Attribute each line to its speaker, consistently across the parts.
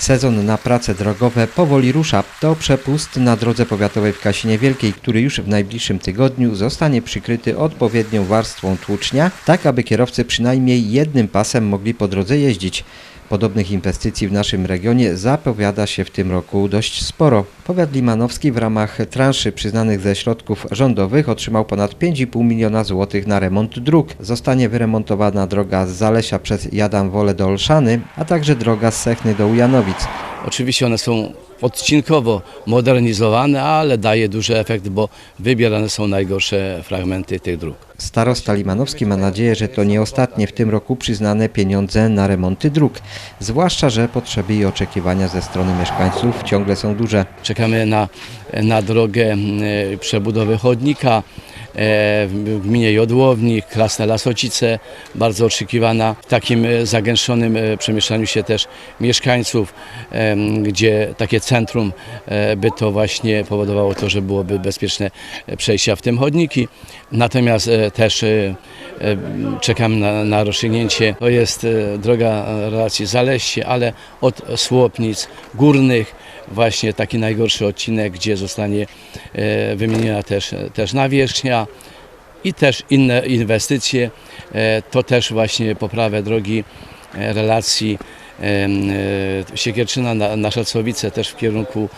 Speaker 1: Sezon na prace drogowe powoli rusza. To przepust na drodze powiatowej w Kasinie Wielkiej, który już w najbliższym tygodniu zostanie przykryty odpowiednią warstwą tłucznia, tak aby kierowcy przynajmniej jednym pasem mogli po drodze jeździć. Podobnych inwestycji w naszym regionie zapowiada się w tym roku dość sporo. Powiat limanowski w ramach transzy przyznanych ze środków rządowych otrzymał ponad 5,5 miliona złotych na remont dróg. Zostanie wyremontowana droga z Zalesia przez Jadam-Wolę do Olszany, a także droga z Sechny do Ujanowic.
Speaker 2: Oczywiście one są odcinkowo modernizowane, ale daje duży efekt, bo wybierane są najgorsze fragmenty tych dróg.
Speaker 1: Starosta Limanowski ma nadzieję, że to nie ostatnie w tym roku przyznane pieniądze na remonty dróg. Zwłaszcza, że potrzeby i oczekiwania ze strony mieszkańców ciągle są duże.
Speaker 2: Czekamy na, na drogę e, przebudowy chodnika w gminie Jodłownik, Krasne Lasocice, bardzo oczekiwana. W takim e, zagęszczonym e, przemieszczaniu się też mieszkańców, gdzie takie centrum e, by to właśnie powodowało to, że byłoby bezpieczne e, przejścia w tym chodniki. Natomiast e, też e, e, czekam na, na rozstrzygnięcie. To jest e, droga relacji Zaleście, ale od Słopnic Górnych właśnie taki najgorszy odcinek, gdzie zostanie e, wymieniona też, też nawierzchnia i też inne inwestycje. E, To też właśnie poprawę drogi e, relacji Siekierczyna na, na Szacowice też w kierunku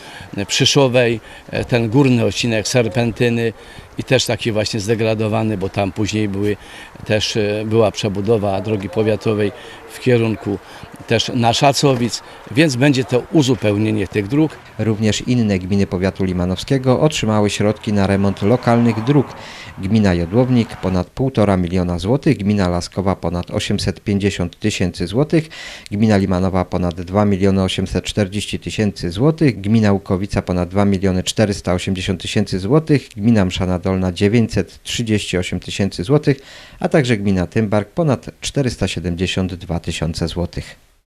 Speaker 2: Przyszowej, ten górny odcinek Serpentyny i też taki właśnie zdegradowany, bo tam później były, też e, była przebudowa drogi powiatowej w kierunku też na Szacowic, więc będzie to uzupełnienie tych dróg.
Speaker 1: Również inne gminy powiatu limanowskiego otrzymały środki na remont lokalnych dróg. Gmina Jodłownik ponad 1,5 miliona złotych, gmina Laskowa ponad 850 tysięcy złotych, gmina Limanowa ponad 2 miliony 840 tysięcy złotych, gmina Łukowica ponad 2 miliony 480 tysięcy złotych, gmina Mszana Dolna 938 tysięcy złotych, a także gmina Tymbark ponad 472 tysiące złotych.